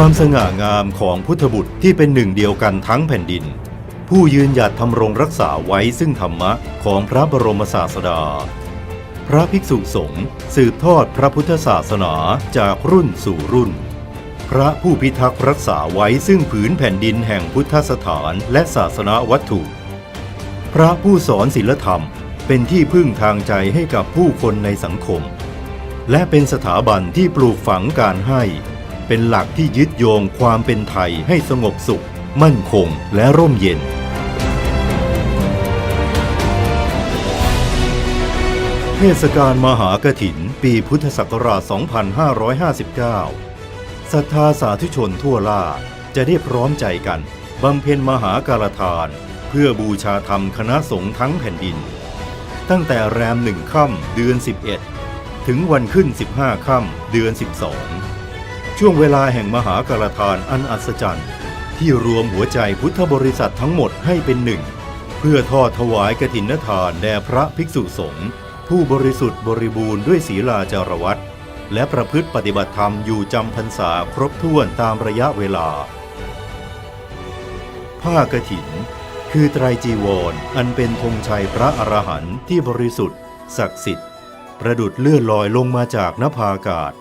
ความสง่างามของพุทธบุตรที่เป็นหนึ่งเดียวกันทั้งแผ่นดิน ผู้ยืนหยัดทำรงรักษาไว้ซึ่งธรรมะของพระบรมศาสดา พระภิกษุสงฆ์สืบทอดพระพุทธศาสนาจากรุ่นสู่รุ่น พระผู้พิทักษ์รักษาไว้ซึ่งผืนแผ่นดินแห่งพุทธสถานและศาสนาวัตถุ พระผู้สอนศีลธรรมเป็นที่พึ่งทางใจให้กับผู้คนในสังคม และเป็นสถาบันที่ปลูกฝังการให้ เป็นหลักที่ยึดโยงความเป็นไทยให้สงบสุข มั่นคงและร่มเย็น เทศกาลมหากถิน ปีพุทธศักราช 2559 ศรัทธาสาธุชนทั่วล่าจะได้พร้อมใจกันบำเพ็ญมหาการทาน เพื่อบูชาธรรมคณะสงฆ์ทั้งแผ่นดิน ตั้งแต่แรมหนึ่งค่ำเดือน 11 ถึงวันขึ้น 15 ค่ำเดือน 12 ช่วงเวลาแห่งมหาการทานอันอัศจรรย์ ที่รวมหัวใจพุทธบริษัททั้งหมดให้เป็นหนึ่ง เพื่อทอดถวายกฐินทานแด่พระภิกษุสงฆ์ผู้บริสุทธิ์บริบูรณ์ด้วยศีลาจารวัตและประพฤติปฏิบัติธรรมอยู่จำพรรษาครบถ้วนตามระยะเวลา ผ้ากฐิน คือไตรจีวรอันเป็นธงชัยพระอรหันต์ที่บริสุทธิ์ ศักดิ์สิทธิ์ ประดุดเลื่อนลอยลงมาจากนภาอากาศ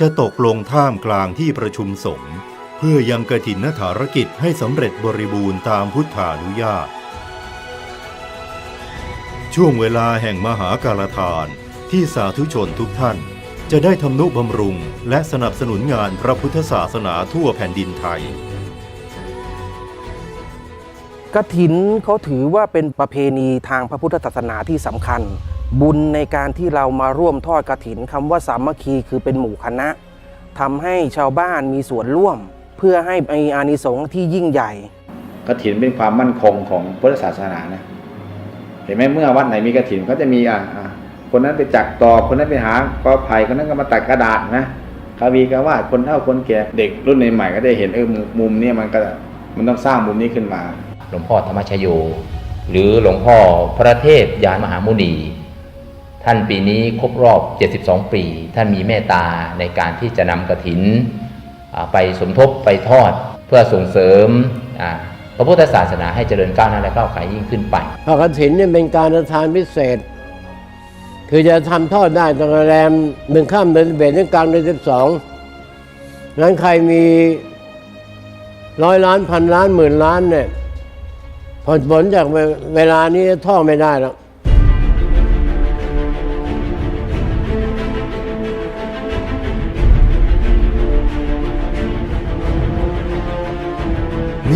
จะตกลงท่ามกลางที่ประชุมสงฆ์เพื่อยังกฐินนถารกิจให้สำเร็จบริบูรณ์ตามพุทธานุญาต ช่วงเวลาแห่งมหาการทานที่สาธุชนทุกท่าน จะได้ทำนุบำรุงและสนับสนุนงานพระพุทธศาสนาทั่วแผ่นดินไทยกถินเขาถือว่าเป็นประเพณีทางพระพุทธศาสนาที่สำคัญ บุญในการที่เรามาร่วมทอดกถินคำว่าสามัคคีคือเป็นหมู่คณะทำให้ชาวบ้านมีส่วนร่วม เพื่อให้มีอานิสงส์ที่ยิ่งใหญ่กฐินเป็นความมั่นคงของพุทธศาสนานะเห็นไหมเมื่อวัดไหนมีกฐินเขาจะมีอะอะคนนั้นไปจักตอกคนนั้นไปหากอไผ่คนนั้นก็มาตัดกระดาษนะกวีกวาดคนเฒ่าคนแก่เด็กรุ่นใหม่ๆก็ได้เห็นเออมุมมุมเนี้มันก็มันต้องสร้างมุมนี้ขึ้นมา หลวงพ่อธรรมชโย หรือหลวงพ่อพระเทพยานมหามุนี ท่านปีนี้ครบรอบ 72 ปี ท่านมีเมตตาในการที่จะนำกระถินอ่าไปสมทบไปทอดเพื่อส่งเสริมพระพุทธศาสนาให้เจริญก้าวหน้าและก้าวไกลยิ่งขึ้นไปพระกฐินเนี่ยเป็นการทานพิเศษ คือจะทำทอดได้ตั้งแต่แรมหนึ่งข้ามเดือนเบ็ดถึงกลางเดือนสิบสองงั้นใครมีร้อยล้านพันล้านหมื่นล้านเนี่ยผลผลจากเวลานี้ท่อไม่ได้แล้ว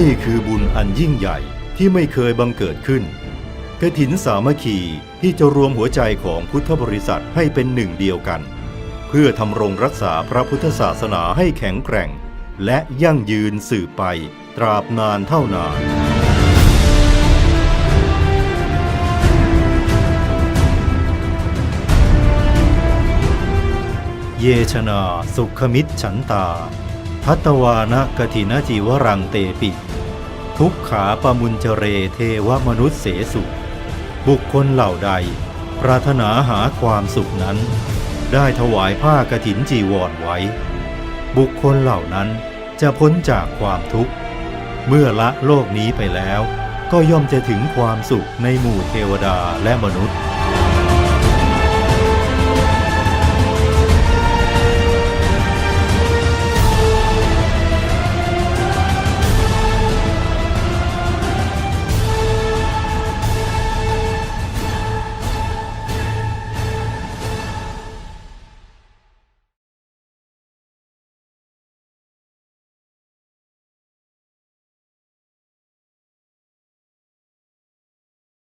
นี่คือบุญอันยิ่งใหญ่ที่ไม่เคยบังเกิดขึ้นกฐินสามัคคีที่จะรวมหัวใจของพุทธบริษัทให้เป็นหนึ่งเดียวกัน เพื่อทำรงรักษาพระพุทธศาสนาให้แข็งแกร่ง และยั่งยืนสืบไปตราบนานเท่านานเยชนา สุขมิตรฉันตา พัตวานะกถินจีวรังเตปิ ทุกขาปมุญเจเรเทวมนุษย์เสสุ บุคคลเหล่าใด ปรารถนาหาความสุขนั้น ได้ถวายผ้ากถินจีวรไว้ บุคคลเหล่านั้นจะพ้นจากความทุกข์ เมื่อละโลกนี้ไปแล้ว ก็ย่อมจะถึงความสุขในหมู่เทวดาและมนุษย์